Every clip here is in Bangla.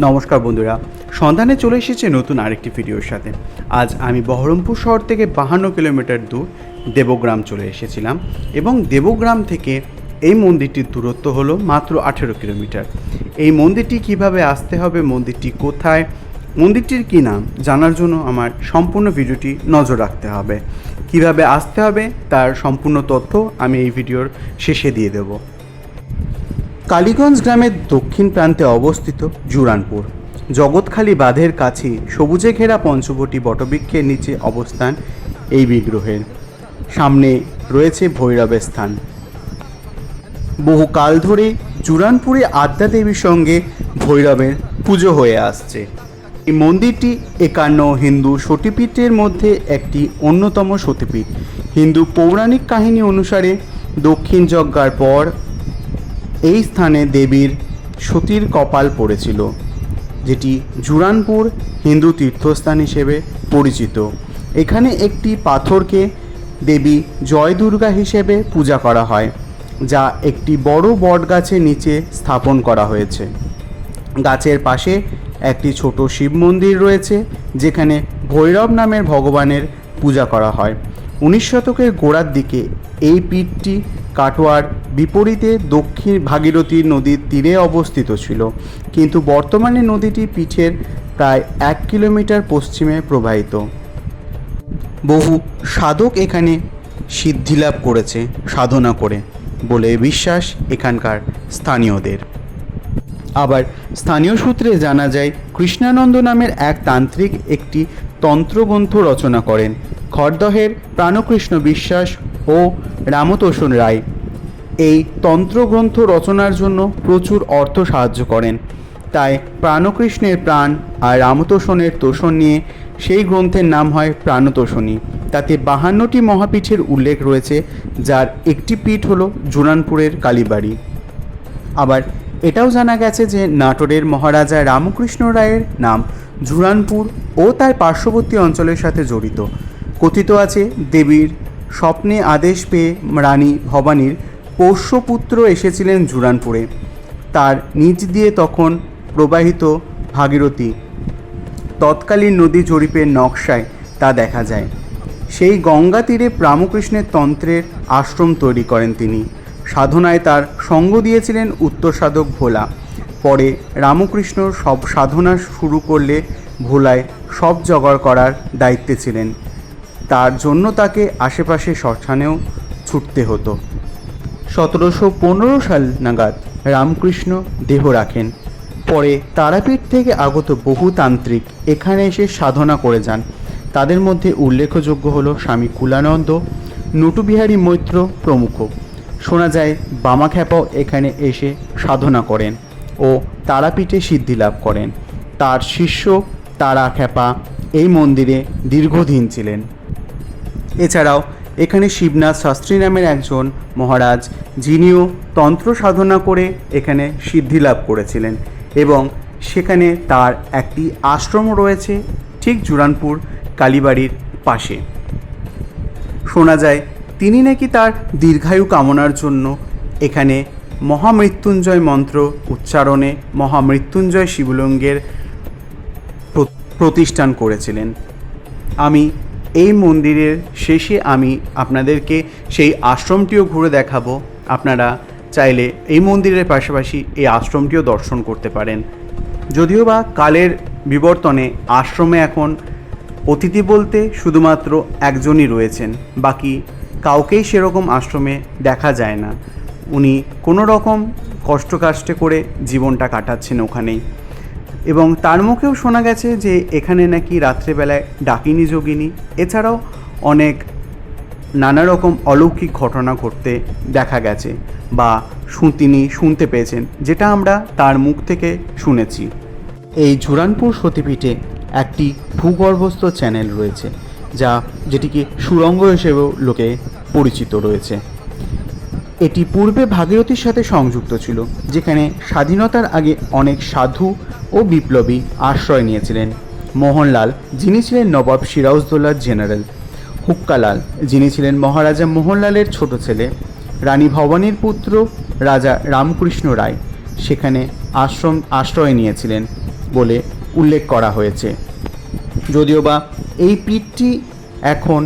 নমস্কার বন্ধুরা, সন্ধানে চলে এসেছে নতুন আরেকটি ভিডিওর সাথে। আজ আমি বহরমপুর শহর থেকে বাহান্ন কিলোমিটার দূর দেবগ্রাম চলে এসেছিলাম এবং দেবগ্রাম থেকে এই মন্দিরটির দূরত্ব হলো মাত্র আঠেরো কিলোমিটার। এই মন্দিরটি কীভাবে আসতে হবে, মন্দিরটি কোথায়, মন্দিরটির কী নাম, জানার জন্য আমার সম্পূর্ণ ভিডিওটি নজর রাখতে হবে। কীভাবে আসতে হবে, তার সম্পূর্ণ তথ্য আমি এই ভিডিওর শেষে দিয়ে দেবো। কালীগঞ্জ গ্রামের দক্ষিণ প্রান্তে অবস্থিত জুরানপুর। জগৎখালী বাঁধের কাছে সবুজে ঘেরা পঞ্চবটি বটবৃক্ষের নিচে অবস্থান এই বিগ্রহের। সামনে রয়েছে ভৈরবের স্থান। বহু কাল ধরে জুরানপুরে আদ্যা দেবীর সঙ্গে ভৈরবের পুজো হয়ে আসছে। এই মন্দিরটি একান্ন হিন্দু সতীপীঠের মধ্যে একটি অন্যতম সতীপীঠ। হিন্দু পৌরাণিক কাহিনী অনুসারে দক্ষিণ যজ্ঞার পর এই স্থানে দেবীর সতীর কপাল পড়েছিল, যেটি জুরানপুর হিন্দু তীর্থস্থান হিসেবে পরিচিত। এখানে একটি পাথরকে দেবী জয় দুর্গা হিসেবে পূজা করা হয়, যা একটি বড় বট গাছের নিচে স্থাপন করা হয়েছে। গাছের পাশে একটি ছোট শিব মন্দির রয়েছে, যেখানে ভৈরব নামের ভগবানের পূজা করা হয়। উনিশ শতকের গোড়ার দিকে এই পীঠটি কাটোয়ার বিপরীতে দক্ষিণ ভাগীরথী নদীর তীরে অবস্থিত ছিল। কিন্তু বর্তমানে নদীটি পিঠের প্রায় এক কিলোমিটার পশ্চিমে প্রবাহিত। বহু সাধক এখানে সিদ্ধিলাভ করেছে, সাধনা করে বলে বিশ্বাস এখানকার স্থানীয়দের। আবার স্থানীয় সূত্রে জানা যায়, কৃষ্ণানন্দ নামের এক তান্ত্রিক একটি তন্ত্রগ্রন্থ রচনা করেন। খড়দহের প্রাণকৃষ্ণ বিশ্বাস ও রামতোষণ রায় এই তন্ত্রগ্রন্থ রচনার জন্য প্রচুর অর্থ সাহায্য করেন। তাই প্রাণকৃষ্ণের প্রাণ আর রামতোষণের তোষণ নিয়ে সেই গ্রন্থের নাম হয় প্রাণতোষণী। তাতে বাহান্নটি মহাপীঠের উল্লেখ রয়েছে, যার একটি পীঠ হলো জুরানপুরের কালীবাড়ি। আবার এটাও জানা গেছে যে নাটোরের মহারাজা রামকৃষ্ণ রায়ের নাম ঝুরানপুর ও তার পার্শ্ববর্তী অঞ্চলের সাথে জড়িত। কথিত আছে দেবীর স্বপ্নে আদেশ পেয়ে রানী ভবানীর পোষ্যপুত্র এসেছিলেন জুরানপুরে। তার নিচ দিয়ে তখন প্রবাহিত ভাগীরথী। তৎকালীন নদী জরিপের নকশায় তা দেখা যায়। সেই গঙ্গা তীরে রামকৃষ্ণের তন্ত্রের আশ্রম তৈরি করেন তিনি। সাধনায় তার সঙ্গ দিয়েছিলেন উত্তর সাধক ভোলা। পরে রামকৃষ্ণ সব সাধনা শুরু করলে ভোলায় সব জোগাড় করার দায়িত্বে ছিলেন। তার জন্য তাকে আশেপাশে শ্মশানেও ছুটতে হতো। সতেরোশো পনেরো সাল নাগাদ রামকৃষ্ণ দেহ রাখেন। পরে তারাপীঠ থেকে আগত বহু তান্ত্রিক এখানে এসে সাধনা করে যান। তাদের মধ্যে উল্লেখযোগ্য হল স্বামী কুলানন্দ, নটুবিহারী মৈত্র প্রমুখ। শোনা যায়, বামাখ্যাপাও এখানে এসে সাধনা করেন ও তারাপীঠে সিদ্ধি লাভ করেন। তার শিষ্য তারা খ্যাপা এই মন্দিরে দীর্ঘদিন ছিলেন। এছাড়াও এখানে শিবনাথ শাস্ত্রী নামের একজন মহারাজ যিনিও তন্ত্র সাধনা করে এখানে সিদ্ধি লাভ করেছিলেন এবং সেখানে তার একটি আশ্রম রয়েছে ঠিক জুরানপুর কালীবাড়ির পাশে। শোনা যায়, তিনি নাকি তার দীর্ঘায়ু কামনার জন্য এখানে মহামৃত্যুঞ্জয় মন্ত্র উচ্চারণে মহামৃত্যুঞ্জয় শিবলিঙ্গের প্র- প্রতিষ্ঠান করেছিলেন। আমি এই মন্দিরের শেষে আমি আপনাদেরকে সেই আশ্রমটিও ঘুরে দেখাবো। আপনারা চাইলে এই মন্দিরের পাশাপাশি এই আশ্রমটিও দর্শন করতে পারেন। যদিও বা কালের বিবর্তনে আশ্রমে এখন অতিথি বলতে শুধুমাত্র একজনই রয়েছেন, বাকি কাউকেই সেরকম আশ্রমে দেখা যায় না। উনি কোনো রকম কষ্ট কাষ্টে করে জীবনটা কাটাচ্ছেন ওখানেই। এবং তার মুখেও শোনা গেছে যে এখানে নাকি রাত্রেবেলায় ডাকিনী যোগিনী, এছাড়াও অনেক নানা রকম অলৌকিক ঘটনা ঘটতে দেখা গেছে বা তিনি শুনতে পেয়েছেন, যেটা আমরা তার মুখ থেকে শুনেছি। এই ঝুরানপুর সতীপীঠে একটি ভূগর্ভস্থ চ্যানেল রয়েছে, যা যেটিকে সুরঙ্গ হিসেবেও লোকে পরিচিত রয়েছে। এটি পূর্বে ভাগীরথীর সাথে সংযুক্ত ছিল, যেখানে স্বাধীনতার আগে অনেক সাধু ও বিপ্লবী আশ্রয় নিয়েছিলেন। মোহনলাল, যিনি ছিলেন নবাব সিরাজদৌল্লার জেনারেল। হুক্কালাল যিনি ছিলেন মহারাজা মোহনলালের ছোট ছেলে। রানী ভবানীর পুত্র রাজা রামকৃষ্ণ রায় সেখানে আশ্রম আশ্রয় নিয়েছিলেন বলে উল্লেখ করা হয়েছে। যদিও বা এই পীঠটি এখন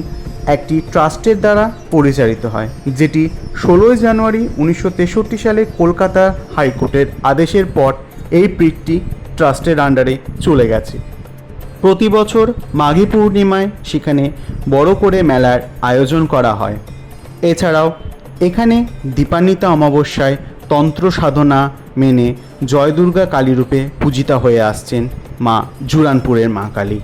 একটি ট্রাস্টের দ্বারা পরিচালিত হয়, যেটি ষোলোই জানুয়ারি উনিশশো তেষট্টি সালে কলকাতা হাইকোর্টের আদেশের পর এই পীঠটি ট্রাস্টের আন্ডারে চলে গেছে। প্রতি বছর মাঘী পূর্ণিমায় সেখানে বড় করে মেলার আয়োজন করা হয়। এছাড়াও এখানে দীপান্বিতা অমাবস্যায় তন্ত্র সাধনা মেনে জয় দুর্গা কালীরূপে পূজিতা হয়ে আসছেন মা জুরানপুরের মা কালী।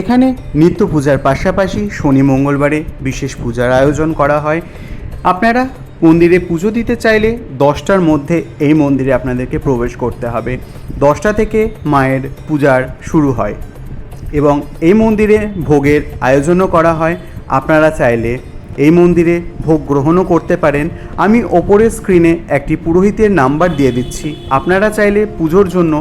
এখানে নিত্য পূজার পাশাপাশি শনি মঙ্গলবারে বিশেষ পূজার আয়োজন করা হয়। আপনারা মন্দিরে পুজো দিতে চাইলে দশটার মধ্যে এই মন্দিরে আপনাদেরকে প্রবেশ করতে হবে। দশটা থেকে মায়ের পূজার শুরু হয় এবং এই মন্দিরে ভোগের আয়োজনও করা হয়। আপনারা চাইলে এই মন্দিরে ভোগ গ্রহণও করতে পারেন। আমি ওপরের স্ক্রিনে একটি পুরোহিতের নাম্বার দিয়ে দিচ্ছি। আপনারা চাইলে পুজোর জন্য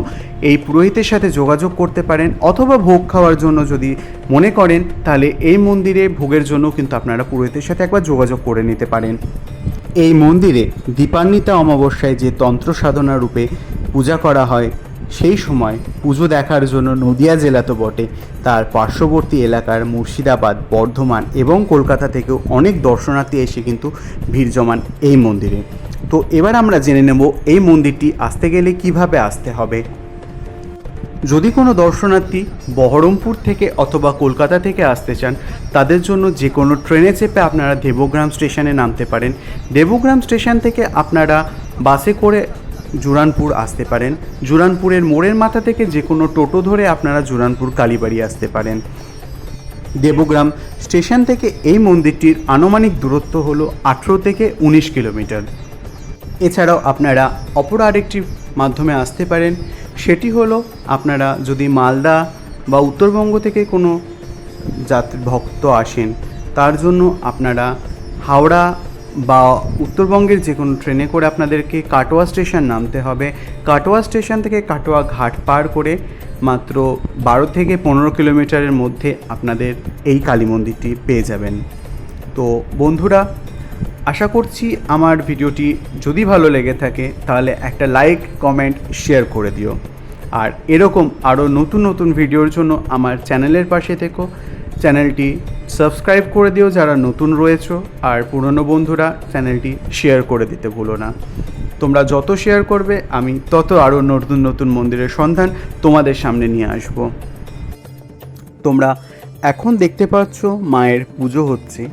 এই পুরোহিতের সাথে যোগাযোগ করতে পারেন অথবা ভোগ খাওয়ার জন্য যদি মনে করেন, তাহলে এই মন্দিরে ভোগের জন্য কিন্তু আপনারা পুরোহিতের সাথে একবার যোগাযোগ করে নিতে পারেন। এই মন্দিরে দীপান্বিতা অমাবস্যায় যে তন্ত্র সাধনা রূপে পূজা করা হয়, সেই সময় পুজো দেখার জন্য নদিয়া জেলা তো বটে। তার পার্শ্ববর্তী এলাকার মুর্শিদাবাদ, বর্ধমান এবং কলকাতা থেকেও অনেক দর্শনার্থী এসে কিন্তু ভিড় জমান এই মন্দিরে। তো এবার আমরা জেনে নেব এই মন্দিরটি আসতে গেলে কীভাবে আসতে হবে। যদি কোনো দর্শনার্থী বহরমপুর থেকে অথবা কলকাতা থেকে আসতে চান, তাদের জন্য যে কোনো ট্রেনে চেপে আপনারা দেবগ্রাম স্টেশনে নামতে পারেন। দেবগ্রাম স্টেশন থেকে আপনারা বাসে করে জুরানপুর আসতে পারেন। জুরানপুরের মোড়ের মাথা থেকে যে কোনো টোটো ধরে আপনারা জুরানপুর কালীবাড়ি আসতে পারেন। দেবগ্রাম স্টেশন থেকে এই মন্দিরটির আনুমানিক দূরত্ব হল আঠেরো থেকে উনিশ কিলোমিটার। এছাড়াও আপনারা অপর আরেকটি মাধ্যমে আসতে পারেন। সেটি হলো, আপনারা যদি মালদা বা উত্তরবঙ্গ থেকে কোনো যাত্রী, ভক্ত আসেন, তার জন্য আপনারা হাওড়া বা উত্তরবঙ্গের যে কোনো ট্রেনে করে আপনাদেরকে কাটোয়া স্টেশন নামতে হবে। কাটোয়া স্টেশন থেকে কাটোয়া ঘাট পার করে মাত্র বারো থেকে পনেরো কিলোমিটারের মধ্যে আপনাদের এই কালী মন্দিরটি পেয়ে যাবেন। তো বন্ধুরা আশা করছি আমার ভিডিওটি যদি ভালো লেগে থাকে, তাহলে একটা লাইক, কমেন্ট, শেয়ার করে দিও। আর এরকম আরও নতুন নতুন ভিডিওর জন্য আমার চ্যানেলের পাশে থেকো। চ্যানেলটি সাবস্ক্রাইব করে দিও যারা নতুন রয়েছ, আর পুরনো বন্ধুরা চ্যানেলটি শেয়ার করে দিতে ভুলো না। তোমরা যত শেয়ার করবে, আমি তত আরও নতুন নতুন মন্দিরের সন্ধান তোমাদের সামনে নিয়ে আসব। তোমরা এখন দেখতে পাচ্ছ মায়ের পুজো হচ্ছে।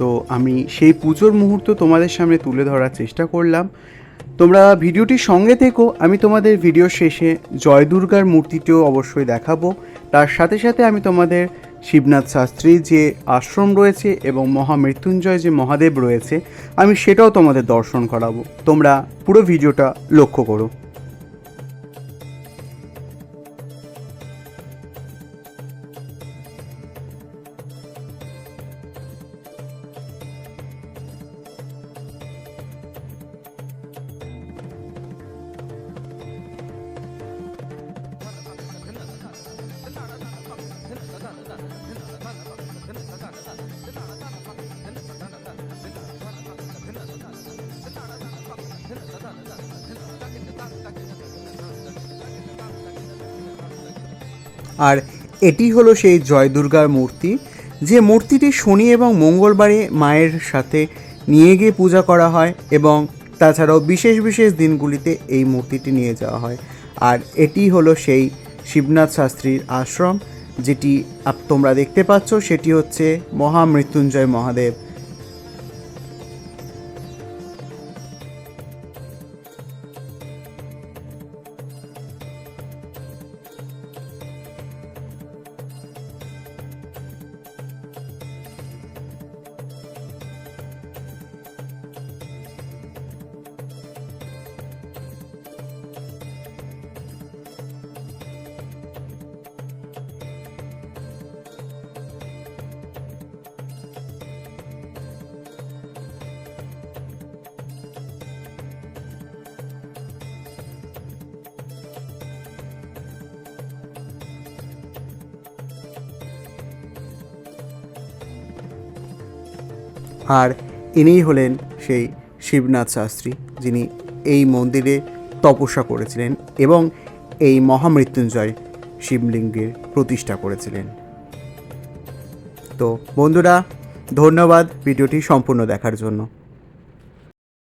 তো আমি সেই পুজোর মুহূর্ত তোমাদের সামনে তুলে ধরার চেষ্টা করলাম। তোমরা ভিডিওটির সঙ্গে থেকো, আমি তোমাদের ভিডিও শেষে জয় দুর্গার মূর্তিটিও অবশ্যই দেখাবো। তার সাথে সাথে আমি তোমাদের শিবনাথ শাস্ত্রীর যে আশ্রম রয়েছে এবং মহামৃত্যুঞ্জয় যে মহাদেব রয়েছে, আমি সেটাও তোমাদের দর্শন করাবো। তোমরা পুরো ভিডিওটা লক্ষ্য করো। আর এটি হলো সেই জয় দুর্গার মূর্তি। যে মূর্তিটি শনি এবং মঙ্গলবারে মায়ের সাথে নিয়ে গিয়ে পূজা করা হয় এবং তাছাড়াও বিশেষ বিশেষ দিনগুলিতে এই মূর্তিটি নিয়ে যাওয়া হয়। আর এটি হলো সেই শিবনাথ শাস্ত্রীর আশ্রম, যেটি তোমরা দেখতে পাচ্ছ সেটি হচ্ছে মহামৃত্যুঞ্জয় মহাদেব। আর ইনিই হলেন সেই শিবনাথ শাস্ত্রী, যিনি এই মন্দিরে তপস্যা করেছিলেন এবং এই মহামৃত্যুঞ্জয় শিবলিঙ্গের প্রতিষ্ঠা করেছিলেন। তো বন্ধুরা, ধন্যবাদ ভিডিওটি সম্পূর্ণ দেখার জন্য।